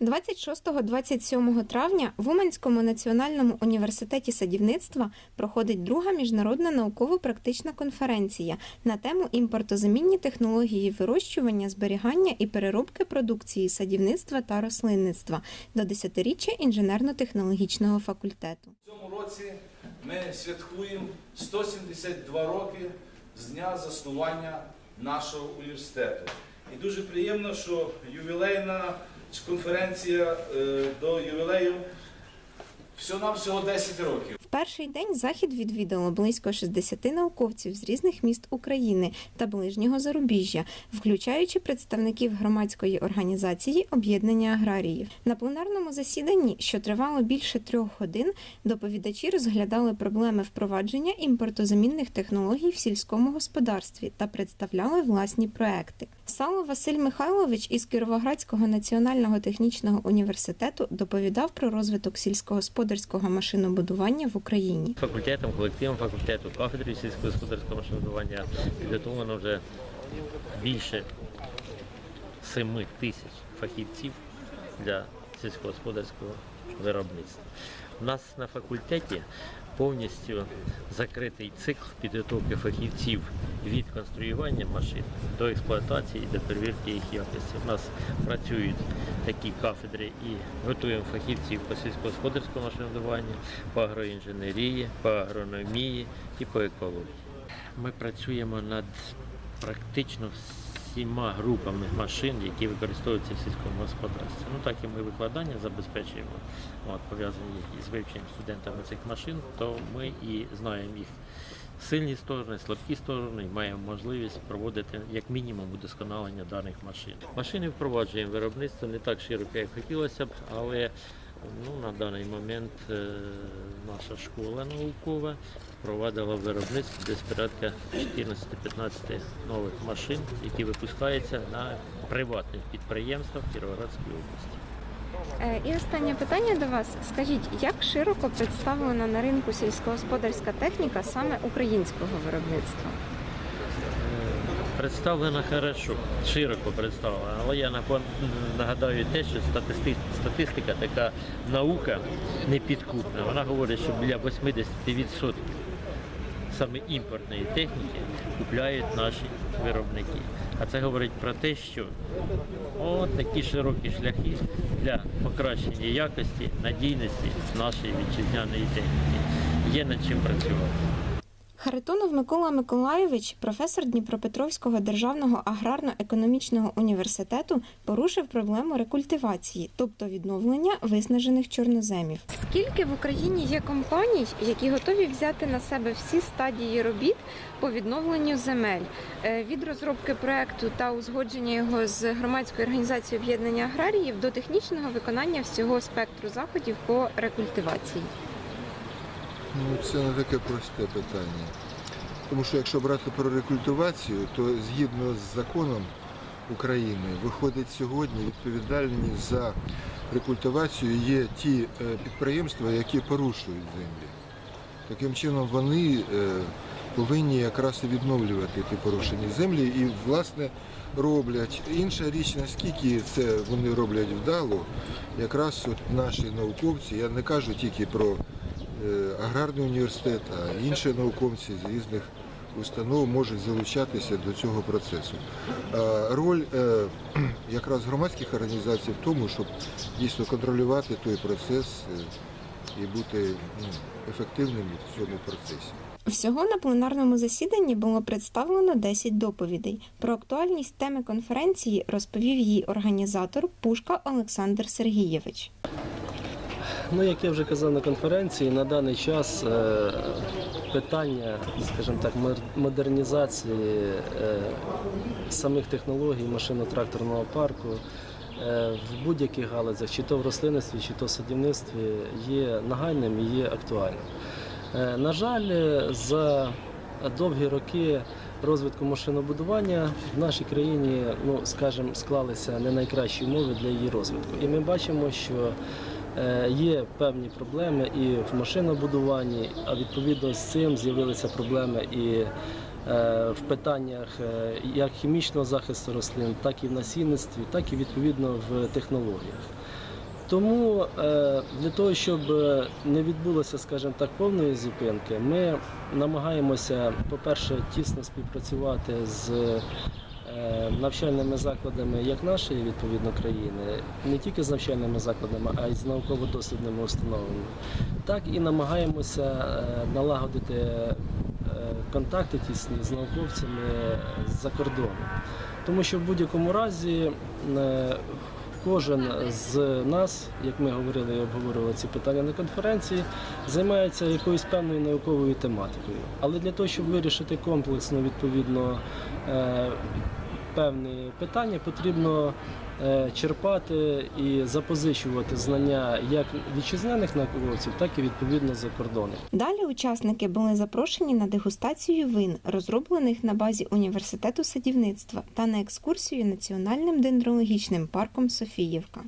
26-27 травня в Уманському національному університеті садівництва проходить друга міжнародна науково-практична конференція на тему імпортозамінні технології вирощування, зберігання і переробки продукції садівництва та рослинництва до 10-річчя інженерно-технологічного факультету. В цьому році ми святкуємо 172 роки з дня заснування нашого університету. І дуже приємно, що ювілейна конференція е, до ювілею всього-навсього 10 років. В перший день захід відвідало близько 60 науковців з різних міст України та ближнього зарубіжжя, включаючи представників громадської організації об'єднання аграріїв. На пленарному засіданні, що тривало більше трьох годин, доповідачі розглядали проблеми впровадження імпортозамінних технологій в сільському господарстві та представляли власні проекти. Сало Василь Михайлович із Кіровоградського національного технічного університету доповідав про розвиток сільськогосподарського машинобудування в Україні. Факультетом, колективом факультету, кафедри сільськогосподарського машинобудування підготовлено вже більше 7 тисяч фахівців для сільськогосподарського виробництва. У нас на факультеті повністю закритий цикл підготовки фахівців від конструювання машин до експлуатації до перевірки їх якості. У нас працюють такі кафедри і готуємо фахівців по сільськогосподарському машинобудуванню, по агроінженерії, по агрономії і по екології. Ми працюємо над практично всіма групами машин, які використовуються в сільському господарстві. Ну так і ми викладання забезпечуємо, от, пов'язані із вивченням студентами цих машин, то ми і знаємо їх сильні сторони, слабкі сторони, і маємо можливість проводити як мінімум удосконалення даних машин. Машини впроваджуємо виробництво не так широко, як хотілося б, але ну, на даний момент е, наша школа наукова провадила виробництво десь порядка 14-15 нових машин, які випускаються на приватних підприємствах Кіровоградської області. Е, І останнє питання до вас. Скажіть, як широко представлена на ринку сільськогосподарська техніка саме українського виробництва? Представлена хорошо, широко представлена, але я нагадаю те, що статисти- статистика така наука непідкупна. Вона говорить, що біля 80% саме імпортної техніки купляють наші виробники. А це говорить про те, що от такі широкі шляхи для покращення якості, надійності нашої вітчизняної техніки. Є над чим працювати. Харитонов Микола Миколайович, професор Дніпропетровського державного аграрно-економічного університету, порушив проблему рекультивації, тобто відновлення виснажених чорноземів. Скільки в Україні є компаній, які готові взяти на себе всі стадії робіт по відновленню земель Е, від розробки проекту та узгодження його з громадською організацією об'єднання аграріїв до технічного виконання всього спектру заходів по рекультивації? Ну, це не таке просте питання. Тому що якщо брати про рекультивацію, то згідно з законом України виходить сьогодні відповідальність за рекультивацію є ті е, підприємства, які порушують землі. Таким чином вони е, повинні якраз і відновлювати ті порушені землі і, власне, роблять. Інша річ, наскільки це вони роблять вдало, якраз от наші науковці, я не кажу тільки про аграрний університет, а інші науковці з різних установ можуть залучатися до цього процесу. Роль е, якраз громадських організацій в тому, щоб дійсно контролювати той процес е, і бути ну, ефективними в цьому процесі. Всього на пленарному засіданні було представлено 10 доповідей. Про актуальність теми конференції розповів її організатор Пушка Олександр Сергійович. Ну, як я вже казав на конференції, на даний час е, питання, скажімо так, модернізації е, самих технологій машино-тракторного парку е, в будь-яких галузях, чи то в рослинництві, чи то в садівництві, є нагальним і є актуальним. На жаль, за довгі роки розвитку машинобудування в нашій країні, ну скажімо, склалися не найкращі умови для її розвитку. І ми бачимо, що Є певні проблеми і в машинобудуванні, а відповідно з цим з'явилися проблеми і е, в питаннях е, як хімічного захисту рослин, так і в насінництві, так і відповідно в технологіях. Тому е, для того, щоб е, не відбулося, скажімо так, повної зупинки, ми намагаємося, по-перше, тісно співпрацювати з е, навчальними закладами як нашої відповідно країни, не тільки з навчальними закладами, а й з науково-дослідними установами. Так і намагаємося е, налагодити е, контакти тісні з науковцями з-за кордону. Тому що в будь-якому разі е, кожен з нас, як ми говорили і обговорювали ці питання на конференції, займається якоюсь певною науковою тематикою. Але для того, щоб вирішити комплексно відповідно е, певні питання, потрібно е, черпати і запозичувати знання як вітчизняних науковців, так і відповідно за кордони. Далі учасники були запрошені на дегустацію вин, розроблених на базі університету садівництва, та на екскурсію національним дендрологічним парком Софіївка.